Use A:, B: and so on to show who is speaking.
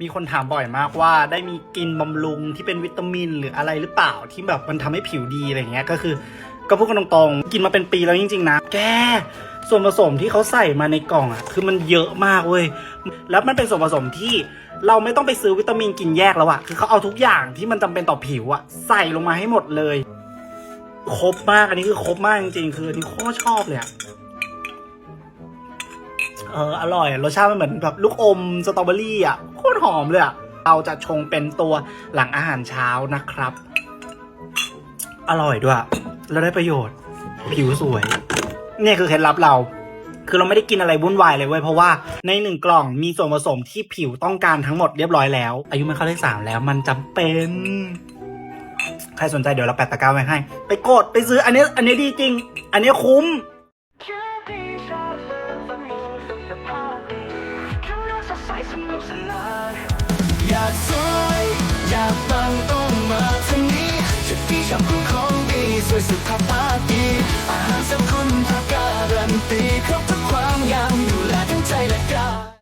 A: มีคนถามบ่อยมากว่าได้มีกินบำรุงที่เป็นวิตามินหรืออะไรหรือเปล่าที่แบบมันทำให้ผิวดีอะไรเงี้ยก็คือ ก็พูดกันตรงๆ กินมาเป็นปีแล้วจริง ๆ นะ แกส่วนผสมที่เขาใส่มาในกล่องอะ คือมันเยอะมากเว้ยแล้วมันเป็นส่วนผสมที่เราไม่ต้องไปซื้อวิตามินกินแยกแล้วอะคือเขาเอาทุกอย่างที่มันจำเป็นต่อผิวอะใส่ลงมาให้หมดเลย ครบมากอันนี้คือครบมากจริงๆคืออันนี้โคตรชอบเลยอะ เอออร่อยรสชาติมันเหมือนแบบลูกอมสตรอเบอรี่อะโคตรหอมเลยอะเราจะชงเป็นตัวหลังอาหารเช้านะครับ อร่อยด้วยแล้วได้ประโยชน์ ผิวสวย เนี่ยคือเคล็ดลับเรา คือเราไม่ได้กินอะไรวุ่นวายเลยเว้ยเพราะว่าในหนึ่งกล่องมีส่วนผสมที่ผิวต้องการทั้งหมดเรียบร้อยแล้ว อายุมันเข้าเลขสามแล้วมันจำเป็นใครสนใจเดี๋ยวเราแปะตะกร้าไว้ให้ ไปกดไปซื้ออันนี้ อันนี้ดีจริง อันนี้คุ้ม
B: อยากสวยอยากปังต้องมาทางนี้จุดที่ชอบคุณของดีสวยสุขภาพดีอาหารสรรพคุณทับ